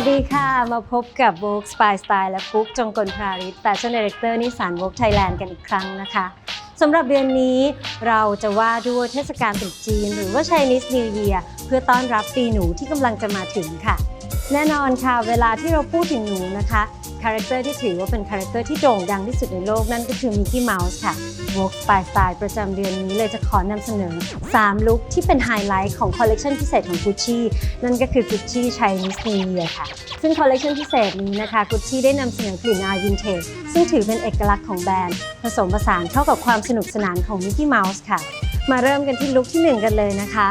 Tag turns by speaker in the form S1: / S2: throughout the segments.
S1: วัสดีค่ะ มาพบกับ Vogue Spy Style และฟุกจงกลพราริศ Fashion Director นิสาน Vogue Thailand กันอีกครั้งนะคะสำหรับเดือนนี้เราจะว่าด้วยเทศกาลตรุษจีน หรือว่า Chinese New Year เพื่อต้อนรับปีหนูที่กำลังจะมาถึงค่ะ แน่นอนค่ะ เวลาที่เราพูดถึงหนูนะคะคาแรคเตอร์ที่ถือว่าเป็นคาแรคเตอร์ที่โด่งดังที่สุดในโลกนั่นก็คือมิกกี้เมาส์ค่ะ Vogue Spy Style ประจำเดือนนี้เลยจะขอนำเสนอ 3 ลุคที่เป็นไฮไลท์ของคอลเลกชันพิเศษของ Gucci นั่นก็คือ Gucci Chinese New Year ค่ะ ซึ่งคอลเลกชันพิเศษนี้นะคะ Gucci ได้นำเสนอกลิ่นอายวินเทจซึ่งถือเป็นเอกลักษณ์ของแบรนด์ ผสมผสานเข้ากับความสนุกสนานของ Mickey Mouse ค่ะ มาเริ่มกันที่ลุคที่ 1 กันเลยนะคะ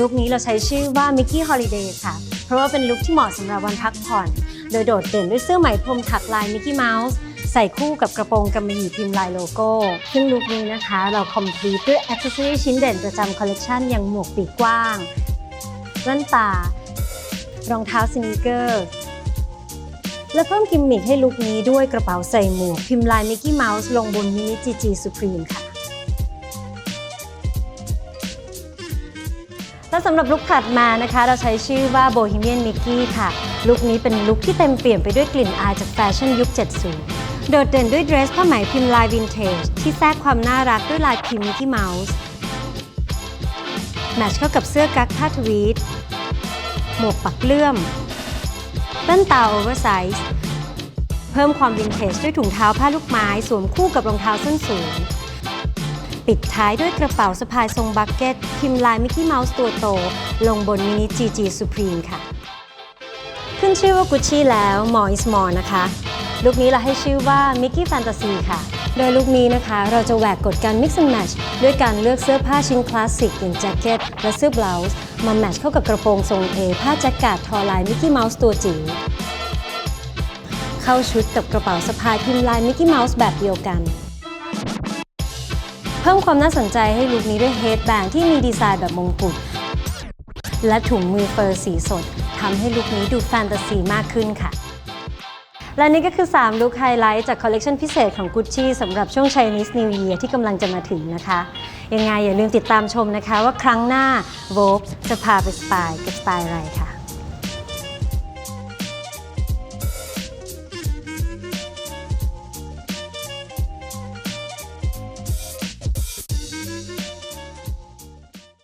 S1: ลุคนี้เราใช้ชื่อว่า Mickey Holiday ค่ะ ราะว่าเป็นลุคที่เหมาะสำหรับวันพักผ่อน โดยโดดเด่นด้วยเสื้อไหมพรมถักลาย Mickey Mouse ใส่คู่กับกระโปรงกำมะหยี่พิมพ์ลายโลโก้ ซึ่งลุคนี้นะคะเราคอมพลีทด้วยอ c เซสซอรีชิ้นเด่นประจำคอลเลกชันอย่างหมวกปีกกว้างแว่นตารองเท้าสนีกเกอร์ และเพิ่มกิมมิคให้ลุคนี้ด้วยกระเป๋าใส่หมวกพิมพ์ลายมิกกี้เมาส์ลงบนมินิจีจีสุพรีมค่ะ และสำหรับลุคถัดมานะคะ เราใช้ชื่อว่า Bohemian Mickey ค่ะ ลุคนี้เป็นลุคที่เต็มเปี่ยมไปด้วยกลิ่นอายจากแฟชั่นยุค 70 โดดเด่นด้วยเดรสผ้าไหมพิมพ์ลายวินเทจ ที่แทรกความน่ารักด้วยลายพิมพ์มิกกี้เมาส์แมทช์เข้ากับเสื้อกั๊กผ้าทวีตหมวกปักเลื่อมแว่นตาโอเวอร์ไซส์เพิ่มความวินเทจด้วยถุงเท้าผ้าลูกไม้ สวมคู่กับรองเท้าส้นสูง ปิดท้ายด้วยกระเป๋าสะพายทรงบักเก็ต พิมพ์ลายมิกกี้เมาส์ตัวโต ลงบนมินิ GG Supreme ค่ะ ขึ้นชื่อว่า Gucci แล้ว More is More นะคะลุคนี้เราให้ชื่อว่า Mickey Fantasy ค่ะ โดยลุคนี้นะคะเราจะแหวกกฎการ Mix and Match ด้วยการเลือกเสื้อผ้าชิ้นคลาสสิกอย่างแจ็คเก็ตและเสื้อบลาส์มาแมทช์เข้ากับกระโปรงทรงเอผ้าแจ็คกาดทอลายมิกกี้เมาส์ตัวจิ๋วเข้าชุดกับกระเป๋าสะพายพิมพ์ลายมิกกี้เมาส์แบบเดียวกัน เพิ่มความน่าสนใจให้ลุคนี้ด้วยเฮดแบนที่มีดีไซน์แบบมงกุฎและถุงมือเฟอร์สีสดทำให้ลุคนี้ดูแฟนตาซีมากขึ้นค่ะ และนี่ก็คือ 3 ลุคไฮไลท์จากคอลเลกชันพิเศษของ Gucci สำหรับช่วง Chinese New Year ที่กำลังจะมาถึงนะคะ ยังไงอย่าลืมติดตามชมนะคะว่าครั้งหน้า Vogue จะพาไปสปายกับสไตล์อะไรค่ะ